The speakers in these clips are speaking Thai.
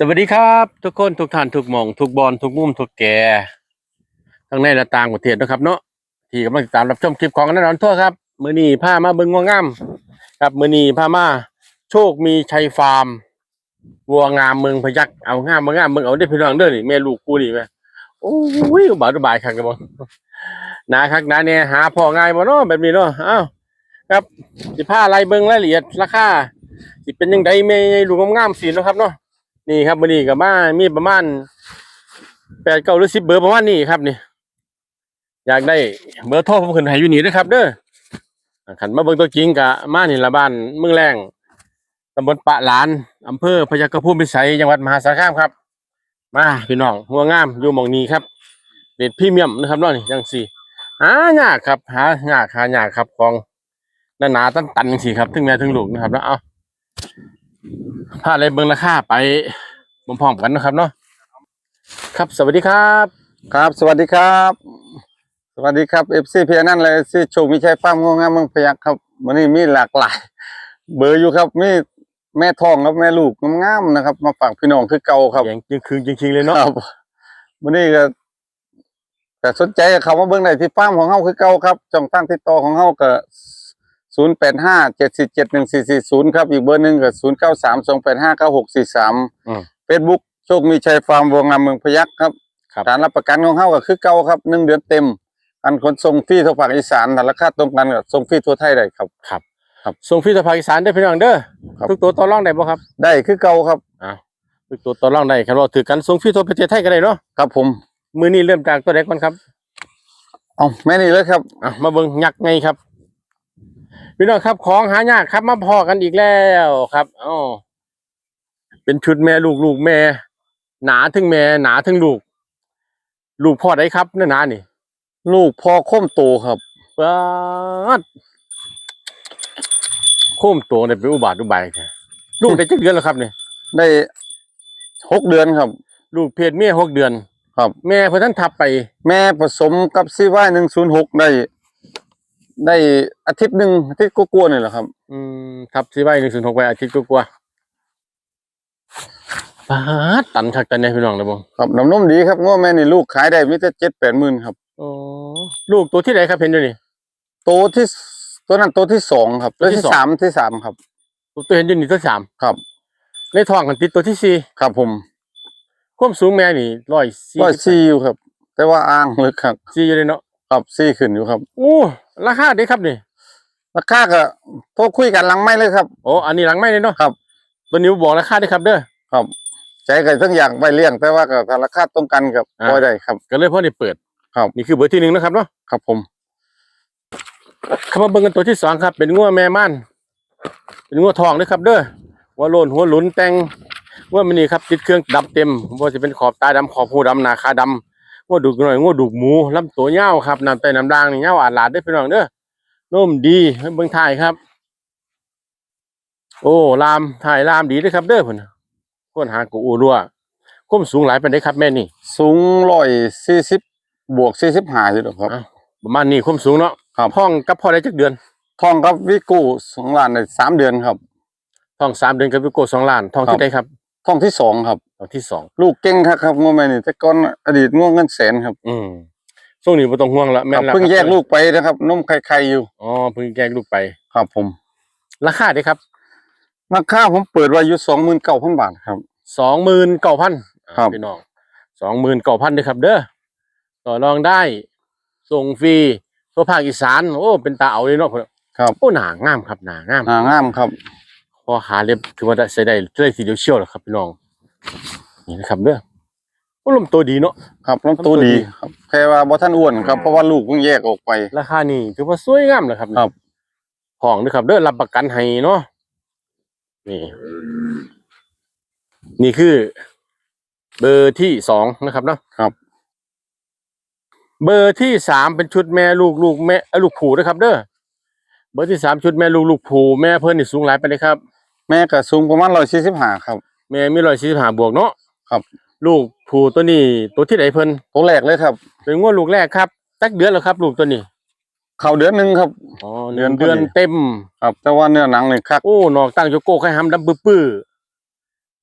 สวัสดีครับ ทุกคนทุกท่านทุกหมอง ทุกบอลทุกมุมทุกแก่ทั้งในและต่างประเทศนะครับ เนาะที่กำลังติดตามรับชมคลิปของนันนอนทั่วครับมือนี้พามาเบิ่งงัวงามครับมือนี้พามาโชคมีชัยฟาร์มวัวงามเมืองพยักเอางามมางามเมืองเอาได้พี่น้องเด้อนี่แม่ลูกกูนี่แม่โอ้ยบาดบายคักกันบ่นาคักนาเนี่ยหาพ่อง่ายบ่เนาะแบบนี้เนาะอ้าวครับสิพาอะไรเบิ่งรายละเอียดราคาสิเป็นยังไงแม่ลูกงามๆสิเนะครับเนาะ นี่ครับวันนี้กับมามีประมาณแปดเก้าหรือสิบเบอร์ประมาณนี้ครับนี่ อยากได้เบอร์โทรผมขึ้นให้อยู่นี่ด้วยครับ เด้อขันมาเบิ่งตัวจริงกะมานี่ละบ้านเมืองแรงตำบลปะหลานอำเภอพยัคฆภูมิพิสัยจังหวัดมหาสารคามครับ มาพี่น้องหัวงามอยู่หมองนี้ครับเด็ดพรี่เมียมนะครับน้องนี่จังสี่หายากครับ หายากหายากครับของหนาๆตันตันๆจังสี่ครับ ถึงแม่ถึงลูกนะครับแล้วเอา พาอะไรเบิ่งราคาไปพร้อมๆกันนะครับเนาะครับสวัสดีครับ ครับ สวัสดีครับ สวัสดีครับเอฟซีเพียนั่นเลยซีโชคมีชัยฟาร์มงงามเมืองพยัคฆ์ครับวันนี้มีหลากหลาย เบอร์อยู่ครับมีแม่ทองครับแม่ลูกงามๆนะครับ มาฝากพี่น้องคือเก่าครับอย่างจริงคืนจริงๆเลยเนาะครับวันนี้ก็แต่สนใจเขามาเบิ่งได้ที่ฟาร์มของเฮาคือเก่าครับช่องทางติดต่อของเฮาก็ ศูนย์แปดห้าเจ็ดสี่เจ็ดหนึ่งสี่สี่ศูนย์ครับ อีกเบอร์หนึ่งก็ศูนย์เก้าสามสองแปดห้าเก้าหกสี่สามอืมเฟซบุ๊กโชคมีชัยฟาร์มวงงามเมืองพยัคฆ์ครับครับการรับประกันของเฮาก็คือเก่าครับหนึ่งเดือนเต็มการขนส่งฟรีทั่วภาคอีสานแต่ราคาตรงกันกับส่งฟรีทั่วไทยได้ครับครับ ครับส่งฟรีจากภาคอีสานได้อพี่น้องเด้อครับทุกตัวต่อรองได้บ่ครับ ได้คือเก่าครับอ้าวทุกตัวต่อรองได้ครับเราถือกันส่งฟรีทั่วประเทศไทยก็ได้เนาะครับผมมือนี้เริ่มจากตัวเด็กก่อนครับเอาแม่นี่เลยครับอะมาเบิ่งยักษ์ไงครับ พี่น้องครับของหายากครับมาพอกันอีกแล้วครับอ๋อเป็นชุดแม่ลูกลูกแม่ หนาถึงแม่หนาถึงลูก ลูกพ่อได้ครับเนื้อหนานี่ ลูกพอโค้มโตครับปาดโค้มตัวเนี่ยเป็นอุบาทอุบายแท้ลูกได้จักเดือนแล้วครับเนี่ยได้หกเดือนครับ ลูกเพศเมียหกเดือน ครับ แม่เพื่อท่านทับไป แม่ผสมกับซีไว้หนึ่งศูนย์หกได้ ได้อาทิตย์หนึ่งอาทิตย์กลัวาๆนี่แหละครับ อืมทับซีไว้หนึ่งศูนย์หกไปอาทิตย์กว่าๆปาดตันคักตันเนี่ยพี่น้องเลยบ่ครับน้ำนมดีครับง้อแม่นี่ลูกขายได้มีแต่เจ็ดแปดหมื่นครับอ๋อลูกตัวที่ไหนครับเห็นอยู่นี่โตที่สตัวนั้นโตที่สองครับตัวที่ที่สองสามที่สามครับ ตัวเห็นอยู่นี่ตัวสามครับ ในท้องกันติดตัวที่สี่ครับผมความสูงแม่นี่ร้อยสี่ก็ซีอยู่ครับ แต่ว่าอ้างเลยครับสี่อยู่เลยเนาะครับซีขึ้นอยู่ครับ โอ้ ราคาเด้ครับนี่ราคาก็โทรคุยกันหลังไม่เลยครับโอ้อันนี้หลังไม่เลยเนาะครับตัวนี้บอกราคาเด้ครับเด้อครับใจก็ทั้งอยากไปเลี้ยงแต่ว่าก็ถ้าราคาตรงกันกับอ่าพอได้ครับ ก็เลยพอได้เปิดครับนี่คือเบอร์ที่หนึ่งนะครับเนาะครับผมเข้ามาเบิ่งกันตัวที่สองครับ เป็นงัวแม่ม่านเป็นงัวทองนะครับ เด้อหัวโลนหัวหลุนแต่งงัวมันนี่ครับติดเครื่องดำเต็มว่าจะเป็นขอบตาดำขอบหูดำหนาคาดำ งัวดุกหน่อยงัวดุกหมูลำตัวยาวครับน้ำไตน้ำด่างนี่ยาวอาดหลาดได้อพี่น้องเด้อนุ่มดีให้เบิ่งถ่ายครับ โอ้ลามถ่ายลามดีเด้อครับ เด้อพุ่นน่ะคนหากูอูรัวความสูงหลายปานใดครับแม่นี่ สูงร้อยสี่สิบบวกสี่สิบห้าอยู่หรอกครับอ้าวประมาณนี้ความสูงเนาะครับห้องกับพ่อได้จักเดือนทองกับวิกูสองล้านในสามเดือนครับทองสามเดือนกับวิโก้สองล้านทองครัที่บใดครับทองที่สองครับ ทองที่สองลูกเก่งครับครับงวแม่นี่แต่ก่อนอดีตงวเงินแสนครับ อืมช่วงนี้บ่ต้องห่วงละคแม่รับนละเพิ่งแยกครับลูกไปนะครับนมไข่ๆอยู่อ๋อเพิ่งแยกลูกไป ครับผม ราคาเด้ครับราคาผมเปิดไว้อยู่สองหมื่นเก้าพันบาทครับสองหมื่นเก้าพันครับพี่น้องสองหมื่นเก้าพันเด้อครับ เด้อต่อรองได้ส่งฟรีทั่วภาคอีสาน โอ้เป็นตาเอาเลยเนาะครับโอ้หนางามครับหนางามอ่างามครับพอหาเล็บถือว่าได้ใส่ได้เลยทีเดียวเชี่ยวแหละครับพี่น้อง นี่นะครับเด้อโอ้ลมตัวดีเนาะครับลำตัวดีครับแค่ว่าบ่ท่านอ้วนครับเพราะว่าลูกเพิ่งแยกออกไป ราคานี่ถือว่าสวยงามเลยครับครับห้องด้วยครับเด้อรับประกันให้เนาะนี่ นี่คือ เบอร์ที่สองนะครับเนาะครับ เบอร์ที่สามเป็นชุดแม่ลูกลูกแม่เอ้ยลูกผูนะครับ เด้อเบอร์ที่สามชุดแม่ลูกลูกผูแม่เพิ่นนี่สูงหลายไปเลยครับ แม่ก็สูงประมาณร้อยสี่สิบห้าครับ แม่มีร้อยสี่สิบห้าบวกเนาะครับ ลูกผูตัวนี้ตัวที่ไหนเพิ่นตัวแรกเลยครับ เป็นงวดลูกแรกครับตักเดือนแล้วครับ ลูกตัวนี้ เข้าเดือนหนึ่งครับอ๋อเดืเดืออนนพอดีเดือนเต็ม ครับ แต่ว่าเนื้อหนังนี่คักโอ้นอกตั้งโจโก้ไข่หำดำปื้อ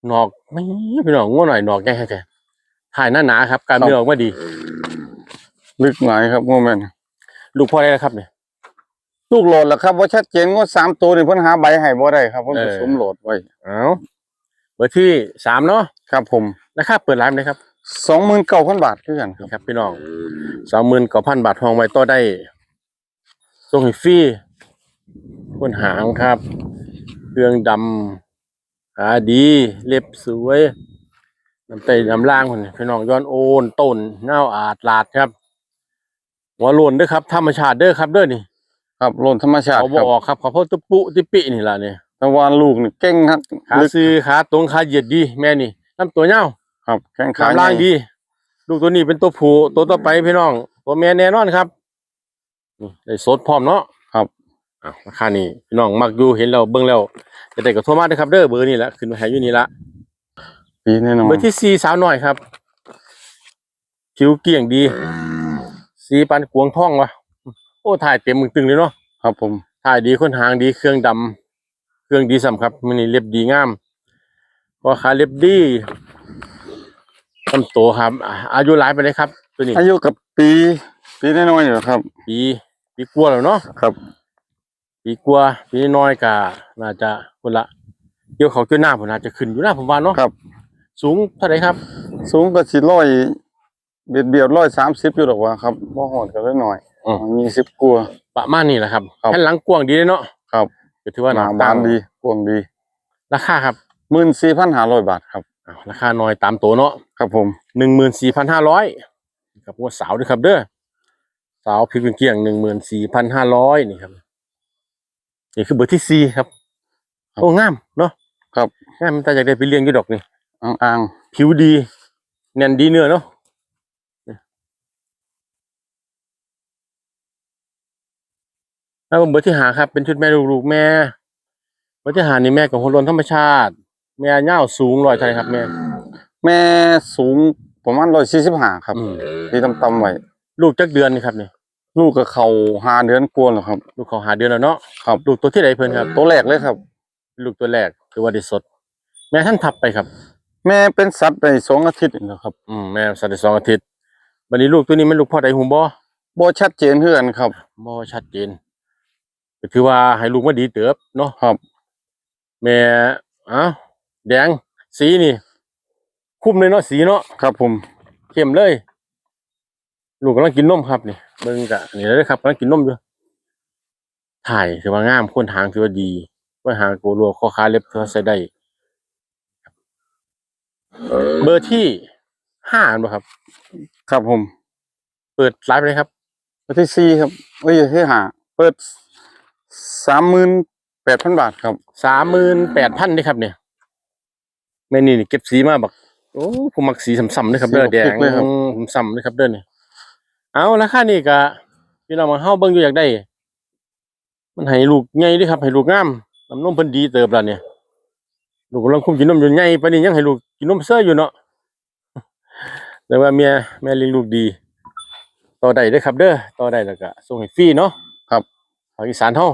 หนอกไม่พี่น้องง่วงหน่อยหนอกแก่แท้ถ่ายหน้าหนาครับ การเนื้อออกมาดี ลึกหลายครับโมเมนต์ลูกพ่อได้แล้วครับเนี่ยลูกโหลดแล้วครับว่าชัดเจนว่าสามตัวนี่เพิ่นหาใบให้บ่ได้ครับเพิ่นเออผสมโหลดไว้เอา เบอร์ที่สามเนาะครับผมราคาเปิดร้านเลยครับสองหมื่นเก้าพันบาทคือกันครับนี่ครับ พี่น้องสองหมื่นกว่าพันบาททองไว้ต่อได้ส่งให้ฟรีคนหางครับ เครื่องดำขาดี เล็บสวยน้ำไตน้ำล่างคนนี้พี่น้องย้อนโอนต้นเน่าอาดลาดครับหัวโลนเด้อครับ ธรรมชาติเด้อครับเด้อนี่ ครับโหลดธรรมชาติเอาครับบออกครับเขาเพาะตุปุติปินี่ล่ะเนี่ย แต่ว่าลูกนี่เก่งครับขาลึกซื้อขาตรงขาเหยียดดี แม่นี่ลำตัวเน่าครับ แข้งขาขาล่างใหญ่ดี ลูกตัวนี้เป็นตัวผู้ตัวต่อไปพี่น้อง ตัวแม่แน่นอนครับนี่ได้สดพร้อมเนาะครับอ้าวราคานี้พี่น้องมักอยู่เห็นแล้วเบิ่งแล้วจะได้ก็โทรมาเด้อครับเด้อเบอร์นี่แหละขึ้นมาให้อยู่นี่ละปีแน่นอนเบอร์ที่สี่สาวน้อยครับผิวเกลี่ยงดี สีปันกวงท่องวะโอ้ถ่ายเต็มมึงตึงเลยเนาะครับ ผมถ่ายดีคนหางดีเครื่องดำ เครื่องดีสำครับมันนี่เล็บดีงามพอขาเล็บดีลำโตครับอ่าอายุหลายไปเลยครับ ตัวนี้ อายุกับปี ปีแน่นอนอยู่ครับ ปีปีกลัวาแล้วเนาะครับ ปีกลัวาปีน้อยกาน่าจะคนละเกี่ยวเขาเกี่ยวหน้าผมน่าจะขึ้นอยู่หน้าผมว่าเนาะครับ สูงเท่าไหร่ครับ สูงก็สิร้อยเบียดเบียดร้อยสามสิบอยู่หรอกว่าครับบ่หอดก็ได้หน่อยอืมมีสิบกลัวาประมาณนี้แหละครับครับแค่หลังกว้างดีเลยเนาะครับ ก็ถือว่าหหนานาบาตานดีกวางดี ราคาครับหมื่นสี่พันห้าร้อยบาทครับอ้าวราคาน้อยตามตัวเนาะครับผมหนึ่งหมื่นสี่พันห้าร้อยกับพวกสาวด้วยครับ เด้อสาวพิมพ์เกี่ยงหนึ่งหมื่นสี่พันห้าร้อยนี่ครับนี่คือเบอร์ที่สี่ครับโอ้งามเนาะครับงามแต่อยากได้ไปเลี้ยงอยู่ดอกนี่อ่างอ่างผิวดีแน่นดีเนื้อเนาะ แล้วเบอร์ที่หาครับ เป็นชุดแม่ลูกๆแม่ เบอร์ที่หานี่แม่ของคนรนธรรมชาติ แม่เง่าวสูงร้อยเท่าไหรครับ แม่ แม่สูงประมาณร้อยสี่สิบห้าครับอืม ที่ตำๆไว้ลูกจักเดือนนี่ครับนี่ลูกกับเขาหาเดือนกวนแล้วครับ ลูกเขาหาเดือนแล้วเนาะครับลูกตัวที่ไหนเพิ่นครับตัวแรกเลยครับ ลูกตัวแรกคือว่าได้สด แม่ท่านทับไปครับ แม่เป็นสัตว์ในสองอาทิตย์นี่นะครับอืมแม่สัตว์ได้สองอาทิตย์วันนี้ลูกตัวนี้มันลูกพ่อใดหูบ่บ่ชัดเจนเพื่อนครับบ่ชัดเจน ก็ถือว่าให้ลูกมาดีเติบเนาะครับแม่อ้าวแดงสีนี่ คุ้มเลยเนาะสีเนาะครับ ผมเข้มเลย ลูกกำลังกินนมครับนี่เบิ่งกะนี่เลยครับกำลังกินนมอยู่ถ่ายถือว่างามคนหางถือว่าดีว่าหางโกลัวข้อขาเล็บถือว่าใช้ได้เบอร์ที่ห้าอันบ่ครับ ครับผม เปิดไลฟ์ไปเลยครับวันที่สี่ครับเอ้ยที่หาเปิด สามหมื่นแปดพันบาทครับสามหมื่นแปดพันนี่ครับเนี่ยแม่นี่นี่เก็บสีมาบักโอ้ผมมักสีสัมๆเลยครับเด้อแดงผมซ้ำเลยครับเด้อนี่เอาราคานี่ก็พี่น้องมาเฮาเบิ่งอยู่อยากได้ มันให้ลูกใหญ่เด้วยครับให้ลูกงามน้ำนมเพิ่นดีเติบแล้วเนี่ยลูกกำลังคุมกินนมอยู่ใหญ่ปานนี้ยังให้ลูกกินนมเซ้ออยู่เนาะแต่ว่าเมียแม่เลี้ยงลูกดี ต่อได้เด้อครับ เด้อต่อได้แล้วก็ส่งให้ฟรีเนาะครับภาคอีสานเฮา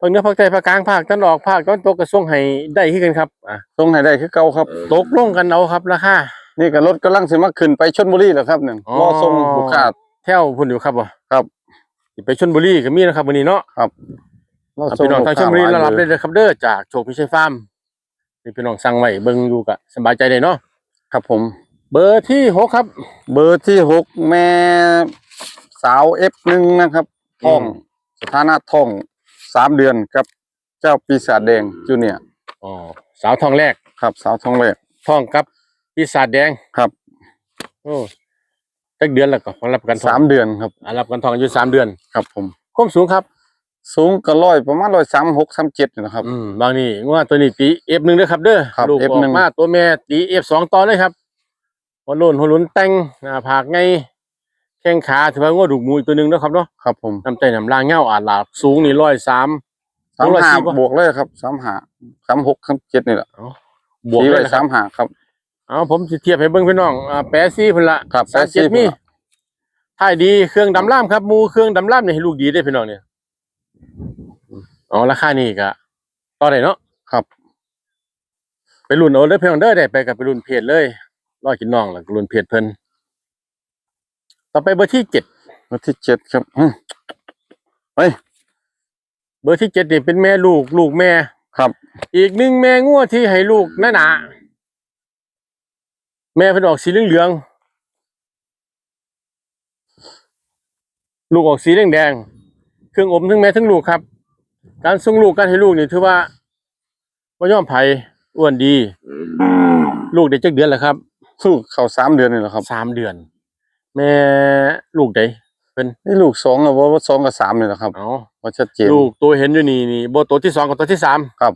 ภาคเหนือภาคใต้ภาคกลางภาคตะวันออกภาคตะวันตกก็ส่งให้ได้คือกันครับอะส่งให้ได้คือเก่าครับ ตกลงกันเอาครับราคานี่ก็รถกำลังสิมาขึ้นไปชลบุรีแล้วครับเนี่ยอ๋อรอส่งลูกค้าแถวพุ่นอยู่ครับบ่ครับสิไปชลบุรีก็มีนะครับมื้อนี้เนาะครับรออะส่งพี่น้องลูกทางชค้าลบุรีมาเรารับเลได้ยเลยครับเด้อจากโชคพิชัยฟาร์มนี่พี่น้องสั่งไว้เบิ่งอยู่ก็สบายใจได้เนาะครับผม เบอร์ที่หกครับ เบอร์ที่หกแม่สาวเอฟหนึ่งนะครับท้องอืมสถานะท้อง สามเดือนกับเจ้าปีศาจแดงจูเนียร์อ๋อสาวทองแรกครับสาวท้องแรกทองกับปีศาจแดงครับ โอ้จักเดือนแล้วก็รับประกันทองสามเดือนครับอะรับประกันทองอยู่สามเดือนครับ ผมความสูงครับ สูงก็ร้อยประมาณร้อยสามหกสามเจ็ดนะครับ อืมบางนี่ว่าตัวนี้ตีเอฟหนึ่งเด้อครับเด้อครับลูกอ F1 อกมาตัวแม่ตีเอฟสองต่อเลยครับหัวโลนหัวหลุนแต่งหน้าผากไง แข้งขาถือว่าง้อดูกมูอีกตัวหนึ่งเด้อครับเนาะครับผมน้ำใจน้ำลางเงาอาดหลาบสูงนี่ร้อยสามสามร้อยห้าสี่ปะบวกเลยครับสามห้าสามหกสามเจ็ดนี่แหละบวกตีเลไว้ยนะครัสาบมห้าครับเอาผมสิเทียบให้เบิ่งพี่น้องอ่าแปดซี่พุ่นละครับสามเจ็ดแปดซี่มีพุ่นละถ่ายดีเครื่องดำล่ามครับหมูเครื่องดำล่ามนี่ให้ลูกดีได้อพี่น้องเนี่ยอ๋อราคานี่ก็ต่อได้เนาะครับ ไปรุ่นเอาเลยเพียงเด้อได้ไปกับไปรุ่นเพจเลยรอกินน้องแล้วก็รุ่นเพจเพิ่น ต่อไปเบอร์ที่เจ็ดวันที่เจ็ดครับอืมเฮ้ยเบอร์ที่เจ็ดนี่เป็นแม่ลูกลูกแม่ครับ อีกหนึ่งแม่งัวที่ให้ลูกหนาหนาๆแม่เพิ่นออกสีเหลืองๆลูกออกสีแดงๆเครื่องอมทั้งแม่ทั้งลูกครับ การส่งลูกการให้ลูกนี่ถือว่าว่ายอมไผอ้วนดี ลูกได้จักเดือนแล้วครับสู้เข้าสามเดือนนี่แหละครับสามเดือน แม่ลูกใดนี่ลูกสองอะว่าว่าสองกับสามนี่แหละครับเอาว่าชัดเจนลูกตัวเห็นอยู่นี่นี่โบตัวที่สองกับตัวที่สามครับ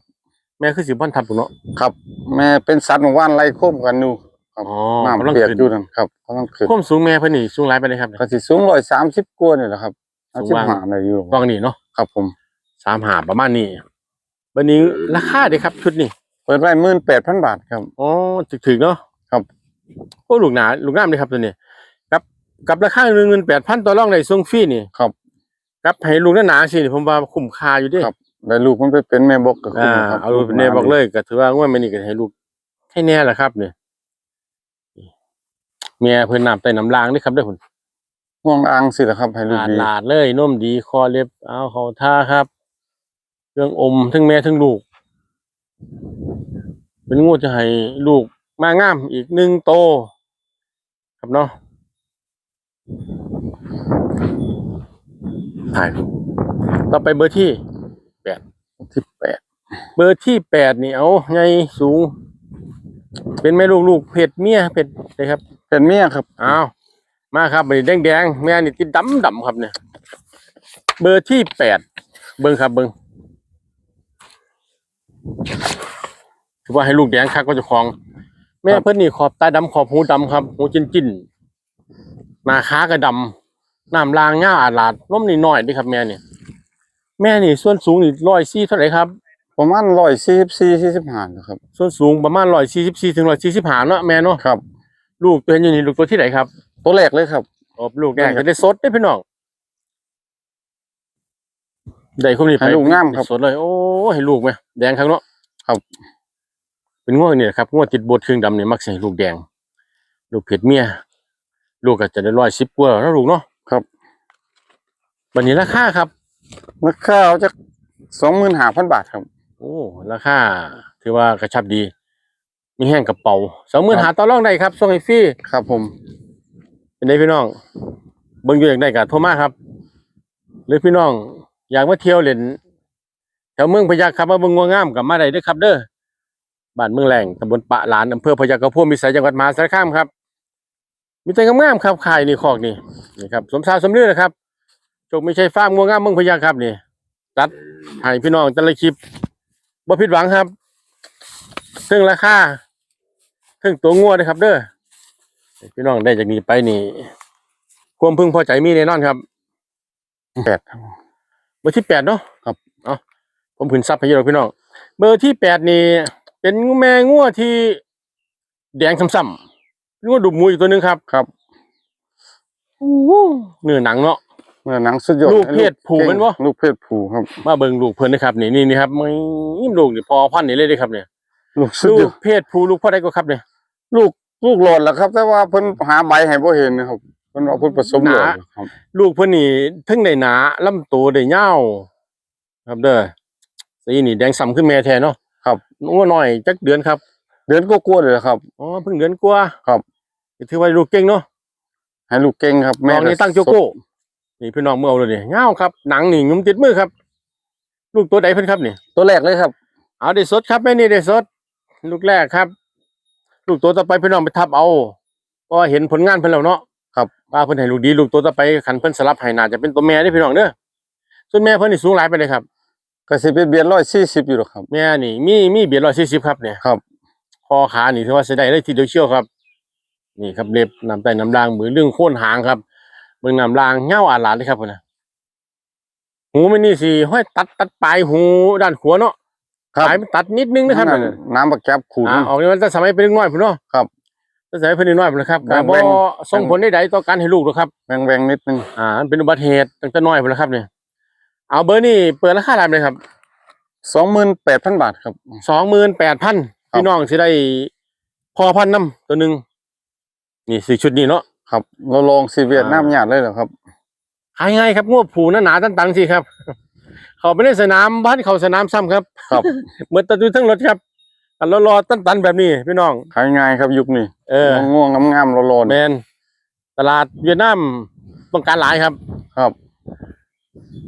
แม่คือสิบพันทับถูกเนาะครับ แม่เป็นสัตว์หมู่บ้านไล่โค้มกันอยู่ครับอ๋อน้ำกำลังเปียกขึ้นอยู่นั่นครับกำลังขึ้นความสูงแม่เพิ่นนี่สูงหลายไปเลยครับก็สิสูงร้อยสามสิบกว่านี่แหละครับสูเอางสิบว่างห้าได้อยู่ฟังนี่เนาะครับ ผมสามหาประมาณนี้วันนี้ราคาเด้ครับชุดนี้เปิดไว้หมื่นแปดพันบาทครับอ๋อถึกถึกเนาะครับโอ้ลูกหนาลูกงามเลยครับตัวนี้ กับกับราคาหนึ่งเงินแปดพันต่อรองในส่งฟรีนี่ครับ กับให้ลูกหนาๆสินี่ผมว่าคุ้มค่าอยู่เดิครับได้ลูกมันไปเป็นแม่บกกับคุณอ่าครับเอาลูกเนี่ยบอกเลยก็ถือว่าง่วงมันนี่ก็ให้ลูกให้แน่แหละครับเนี่ยเมียเพิ่นน้ำใต้น้ำลางนี่ครับเด้อคุณห่วงอ่างสิละครับ ให้ลูกลาดดีลาดเลยนุ่มดีคอเล็บเอาเขาท่าครับเครื่องอมทั้งแม่ทั้งลูก เป็นงูจะให้ลูกมางามอีกหนึ่งโต ครับเนาะ ถ่ายต่อไปเบอร์ที่ที่แปดเบอร์ที่แปดนี่เอาไงสูง เป็นแม่ลูกลูกเพศเมียเพศเลยครับเป็นเมียครับอ้าวมาครับนี่แดงแดงๆแม่นี่ติดดำดำครับเนี่ย เบอร์ที่แปดเบิ้งครับเบิ้งถือว่าให้ลูกแดงคักก็จะคลอง แม่เพิ่นนี่ขอบตาดำขอบหูดำครับหูจิ้นจิ้น หน้าขาก็ดำน้ำลางง่าอาดลาดน้มนี่น้อยเดิครับแม่นี่แม่นี่ส่วนสูงนี่ร้อยสี่เท่าไหร่ครับ ประมาณร้อยสี่สิบสี่สี่สิบห้าครับ ส่วนสูงประมาณร้อยสี่สิบสี่ถึงร้อยสี่สิบห้าเนาะแม่เนาะครับ ลูกตัวเห็นอยู่นี่ลูกตัวที่ไหนครับ ตัวแรกเลยครับโอ้ลูกแดงจะได้สดได้อพี่น้องได้คนนี้ไปให้ลูกงามครับสดเลย โอ้ให้ลูกไหมแดงครับเนาะครับ เป็นง่วงเนี่ยครับง่วงติดบดเครื่องดำเนี่ยมักใส่ลูกแดง ลูกเผ็ดเมีย ลูกก็จะได้ร้อยสิบกว่าแล้วลูกเนาะครับ วันนี้ราคาครับ ราคาเอาจากสองหมื่นห้าพันบาทครับ โอ้ราคาถือว่ากระชับดี มีแห้งกระเป๋าสองหมื่นครัหาบต่อรองได้ครับส่งให้ฟรีครับ ผม เป็นไงพี่น้อง เบิ่งอยู่อย่างใดก็โทรมาครับ หรือพี่น้อง อยากมาเที่ยวเล่นแถวเมืองพะยัคฆ์ครับมาเบิ่งงัวงามกับมาได้เด้อครับ เด้อบ้านเมืองแหลงตำบลปะหลานอำเภอพะยัคฆ์กระพวมิสัยจังหวัดมหาสารคามครับ มีแต่งามๆครับขายนี่คอกนี่นี่ครับสมชาสมเรือนะครับจกไม่ใช่ฟาร์มงัวงามเมืองพะยัคฆ์ครับนี่จัดให้พี่น้องแต่ละคลิปบ่ผิดหวังครับเรื่องราคาเรื่องตัวงัวนะครับ เด้อพี่น้องได้จากนี้ไปนี่ ความพึงพอใจมีแน่นอนครับแปดเบอร์ที่แปดเนาะครับเอาผมผืนซับให้เยอะพี่น้อง เบอร์ที่แปดนี่เป็นแม่งัวที่แดงซ้ำๆ งัวดุมมูอีกตัวหนึงครับครับเนื้อหนังเนาะเมื่อหนังสุดยอดลูกเพศผู้แม่นบ่ลูกเพศผู้ครับ มาเบิ่งลูกเพิ่นนะครับ นี่นี่นี่ครับไม่ยิ้มลูกนี่พอพันธุ์นี่เลยเด้อครับเนี่ยลูกสุดลูยอกดเพศผู้ลูกพ่อใดก็ครับเนี่ยลูกลูกหลอดแหละครับ แต่ว่าเพิ่นหาใบให้บ่เห็นนะครับเพิ่นเอาเพิ่นผสมหลอดครับลูกเพิ่นนี่ถึงได้หนาลำตัวได้ยาวครับเด้อสีนี่แดงซ้ำขึ้นแม่แท้เนาะครับงัวน้อยจักเดือนครับ เดือนก็กลัวาๆเลยครับอ๋อเพิ่งเดือนกว่าครับ ถือว่าลูกเก่งเนาะให้ลูกเก่งครับน้องนี่ตั้งโจโก้ นี่พี่น้องเมื่อเอาเลยนี่เงาครับ หนังนี่ยุ่มติดมือครับ ลูกตัวใดเพิ่นครับนี่ ตัวแรกเลยครับ เอาได้สดครับแม่นี่ได้สด ลูกแรกครับ ลูกตัวต่อไปพี่น้องไปทับเอาเพราะว่าเห็นผลงานเพิ่นแล้วเนาะ ครับว่าเพิ่นให้ลูกดี ลูกตัวต่อไปขันเพิ่นสลับให้น่าจะเป็นตัวแม่ได้อพี่น้องเด้อ ส่วนแม่เพิ่นนี่สูงหลายไปเลยครับก็สิเป็นเบียร์140อยู่หรอกครับ แม่นี่มีมีเบียดร้อยสี่สิบครับเนี่ย ครับ คอขานี่ถือว่าใช้ได้เลยทีเดียวเชียวครับ นี่ครับเล็บน้ำใต้น้ำรางมือเรื่องโค่นหางครับเบิ่งน้ำรางเงาอาหลาดเลยครับพุ่นนะหูมันนี่สิห้อยตัดตัดปลายหูด้านขวาเนาะครับปลายมันตัดนิดนึงนะครับนั่นน้ำบักแก๊บขูดอ่าออกนี่มันจะสมัยเป็นเด็กน้อยพุ่นเนาะครับจะสมัยเป็นเด็กน้อยพุ่นนะครับแบ่ก็งบ่แบ่งส่งผลใดๆต่อการให้ลูกหรอกครับแวงๆนิดนึงอ่ามันเป็นอุบัติเหตุตั้งแต่น้อยพุ่นนะครับเนี่ยเอาเบอร์นี่เปิดราคาเท่าไหร่เลยครับ28,000บาทครับสองหมื่นแปดพันครับพี่น้องสิได้พอพันธุ์น้ำตัวหนึ่ง นี่สี่ชุดนี้เนาะครับเราลองซีเวียดอ่าน้ำหยาดเลยเหรอครับหายง่ายครับงวบผูหนาหนาๆตันๆสิครับ เขาไปในสนามบ้านเขาสนามซ้ำครับ ครับเหมือนตะดูทั้งรถครับอันรอๆตันๆแบบนี้พี่น้องขายง่ายครับยุคนี้เออง่วงๆงามๆเราลอนแมนตลาดเวียดนามต้องการหลายครับ ครับ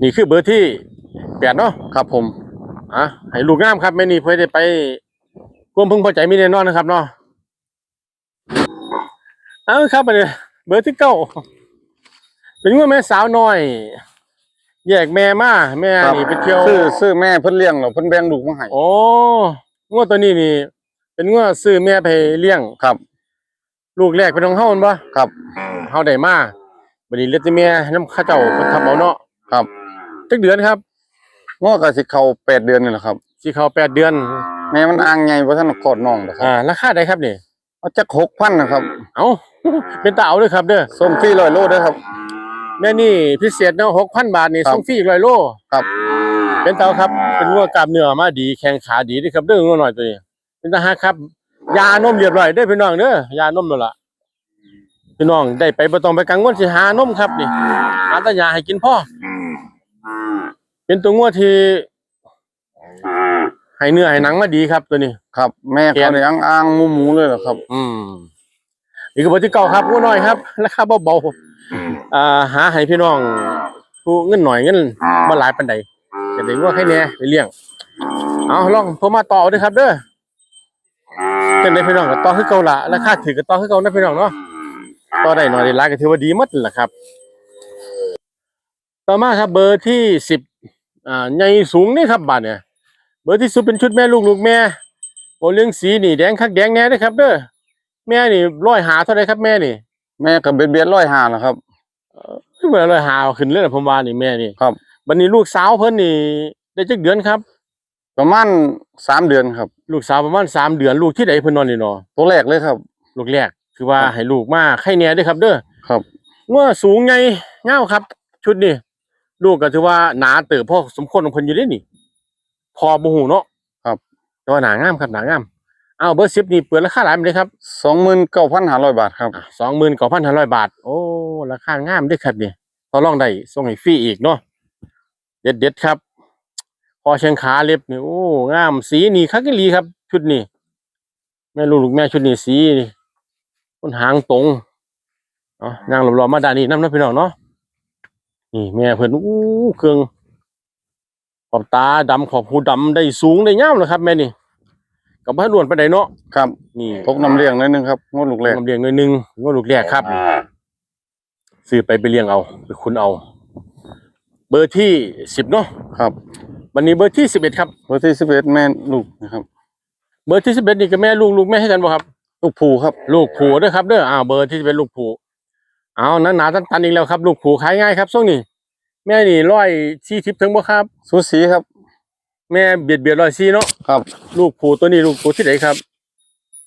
นี่คือเบอร์ที่แปดเนาะครับผมอะให้ลูกงามครับแม่นี่เพื่อได้ไปความพึงพอใจมีแน่นอนนะครับเนาะ เอาครับไปเลยเบอร์ที่เก้าเป็นว่าแม่สาวน้อย แยกแม่มาแม่ครับนี่ไปเที่ยวซื้อซื้อแม่เพิ่นเลี้ยงเหรอเพิ่นแบ่งลูกมาให้โอ้งวดตัวนี้นี่ เป็นงวดซื้อแม่ไปเลี้ยงครับ ลูกแรกเป็นของเฮาแม่นบ่ครับเฮาได้มาบัดนี้เหลือแต่แม่นำข้าเจ้าเพิ่นทำเอาเนาะครับจักเดือนครับง้อก็สิเข้าแปดเดือนนี่แหละครับสิเข้าแปดเดือน แม่มันอ่างใหญ่บ่ทันกอดน้องนะครับอ่าราคาใดครับนี่ เอาจัก6,000นะครับเอ้าเป็นตาเอาเด้อครับเด้อส้มฟรี100โลเด้อครับแม่นี่พิเศษเนาะ6,000บาทนี่ครับส่งฟรีอีกร้อยโลครับ เป็นเตาครับ เป็นงัวกล้ามเนื้อมาดีแข้งขาดีเด้อครับเด้องัวหน่อยตัวนี้เป็นตาฮักครับ ยานมเรียบร้อยเด้อพี่น้องเด้อยานมนั่นล่ะพี่น้องได้ไปบ่ต้องไปกังวลสิหานมครับนี่หาแต่ยาให้กินพ่อเป็นตัวงัวที่ ให้เนื้อให้หนังมาดีครับตัวนี้ ครับ แม่แกเขานเนี่ยอ่างอ่างหมูหมูเลยเหรอครับ อืมนี่คือเบอร์ที่เก้าครับงัวน้อยครับราคาเบาๆอ่าหาให้พี่น้องผู้เงินหน่อยเงินบ่หลายปานใดจะได้งัวให้แหน่ไปเลี้ยง เอาลองโทรมาต่อเอาเด้อครับ เด้อจังได๋พี่น้องก็ต่อคือเก่าละราคาถือก็ต่อคือเก่านะพี่น้องเนาะต่อได้หน่อยได้หลายก็ถือว่าดีหมดนั่นล่ะครับ ต่อมาครับเบอร์ที่สิบอ่าใหญ่สูงนี่ครับบาดเนี่ย เบอร์ที่สุดเป็นชุดแม่ลูกลูกแม่โอเรื่องสีนี่แดงคักแดงแน่เด้อครับเด้อแม่นี่ร้อยหาเท่าไรครับแม่นี่ แม่ก็เบียดเบียดร้อยห้าแล้วครับเหมือนร้อยหาขึ้นเลยนะผมว่านี่แม่นี่ครับบัดนี้ลูกสาวเพิ่นนี่ ได้จักเดือนครับ ประมาณสามเดือนครับ ลูกสาวประมาณสามเดือนลูกที่ใดเพิ่นนอนนี่เนาะตัวแรกเลยครับ ลูกแรกคือว่าครับให้ลูกมาไข่แหน่เด้อครับเด้อครับว่าสูงใหญ่เงาวครับ ชุดนี้ลูกก็ถือว่าหนาเติบพ่อสมควรของเพิ่นอยู่เด้นี่ พอบ่ฮู้เนาะครับแต่ว่าหนางามครับหนางามเอาเบอร์10นี่เปิดราคาหลายปานใดครับสองหมื่นเก้าพันห้าร้อยบาทครับสองหมื่นเก้าพันห้าร้อยบาท โอ้ราคางามเด้วยครับนี่พอลองได้ส่งให้ฟรีอีกเนาะเด็ดเด็ดๆครับ พอเชียงขาเล็บนี่โอ้งามสีนี่คักอีหลีครับ ชุดนี้แม่ลูกลูกแม่ชุดนี้สีนี่ต้นหางตรงเนาะนางหลบๆมาด้านนี้น้ำน้ำพี่น้องเนาะนี่แม่เพิ่นอู้เครื่องข อบตาดำขอบหูดำได้สูงได้ยาวเลยครับ แม่นี่กับบ้านด่วนไปไหนใดเนาะครับนี่พกน้ำเลี้ยงหนิดนึงครับงวดลูกแรกลำเลียงหน่อยหนึงก็ลูกแรกครับ ซื้อไปไปเลี้ยงเอาไปคุณเอา เบอร์ที่สิบเนาะครับวันนี้เบอร์ที่สิบเอ็ดครับ เบอร์ที่สิบเอ็ดแม่ลูกนะครับ เบอร์ที่สิบเอ็ดนี่ก็แม่ลูกลูกแม่ให้กันบ่ครับ ลูกผูครับ ลูกผูเด้อครับเด้ออ่าเบอร์ที่เป็นลูกผูเอานั้นหนาตันตันอีกแล้วครับ ลูกผูขายง่ายครับช่วงนี้ แม่นี่ร้อยสี่สิบถึงบ่ครับ สูสีครับ แม่เบียดเบียดร้อยสี่เนาะครับ ลูกผูตัวนี้ลูกผูที่ไหนครับ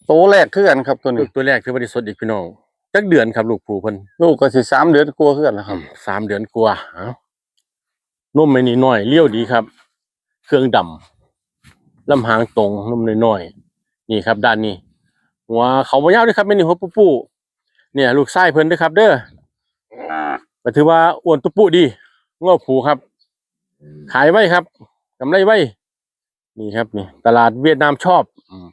ตัวแรกคือกันครับตัวลูนี้กตัวแรกคือบ่ได้สดอีกพี่น้องจักเดือนครับลูกผูเพิ่นลูกก็สิสามเดือนกลัวาคือกันแล้วครับ สามเดือนกว่าเอานุ่มไม่นี่น้อยเลี้ยวดีครับ เครื่องดำลำหางตรงนุ่มน้อยๆนี่ครับ ด้านนี้หัวเขาบ่ยาวด้วยครับไม่นี่หัวปุ๊ปูเนี่ย ลูกไส้เพิ่นด้วยครับ เด้อก็ถือว่าอ้วนตุ๊ปุดี งอผูครับ ขายไว้ครับกำไรไว้ นี่ครับนี่ ตลาดเวียดนามชอบอืม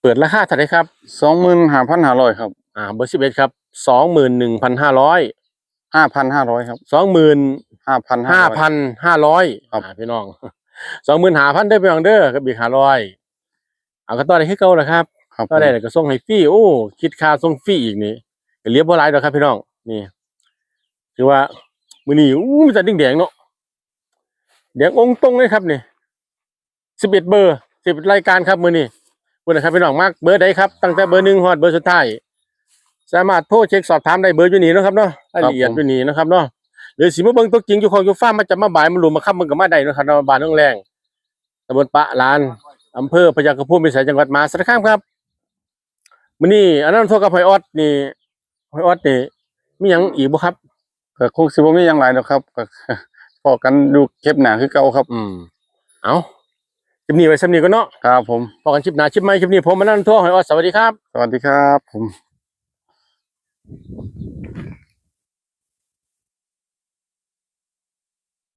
เปิดราคาเท่าไหร่ครับ สองหมื่นห้าพันห้าร้อยครับอ่า เบอร์สิบเอ็ดครับสองหมื่นหนึ่งพันห้าร้อยห้าพันห้าร้อยครับสองหมื่น ห้าพันห้าพันห้าร้อยครับ พี่น้อง สองหมื่นห้าพันได้อพี่น้องเด้อกับอีกห้าร้อยเอาก็ต่อได้คือเก่าแหละครับครับต่อได้แล้วก็ส่งให้ฟรีโอ้ คิดค่าส่งฟรีอีกนี่ก็เหลียบบ่หลายดอกครับพี่น้องนี่ถือว่า มื้อนี้อู้มันจะดิ้งแดงเนาะแดงองค์ตรงเลยครับนี่สิบเอ็ดเบอร์สิบรายการครับมื้อนี้คุณนะครับพี่น้องมากเบอร์ใดครับตั้งแต่เบอร์หนึ่งฮอดเบอร์สุดท้ายสามารถโทรเช็คสอบถามได้เบอร์อยู่นี่เนาะครับเนาะรายละเอียดอยู่นี่นะครับเนาะหรือสิมาเบิ่งตัวจริงอยู่ของอยู่ฟ้าร์มมาจะมาบ่ายมาหลุมมาค้ำมึงก็มาได้เนาะครับเนาะบ้านน้องแรงตำบลปะลานอำเภอพยัคฆภูมิพิสัยจังหวัดมหาสารคามครับมื้อนี้อันนั้นโทรกับหอยออดนี่หอยออดนี่มีหยังอีกบ่ครับ ก็คงสิบ่มีหยังหลายดอกครับก็พอกันดูเก็บหนาคือเก่าครับ อืมเอาคลิปนี้ไว้สำนีก็เนาะครับผมพอกันคลิปหน้าคลิปใหม่คลิปนี้ผมมานั่นทั่วหอยออดสวัสดีครับ สวัสดีครับผม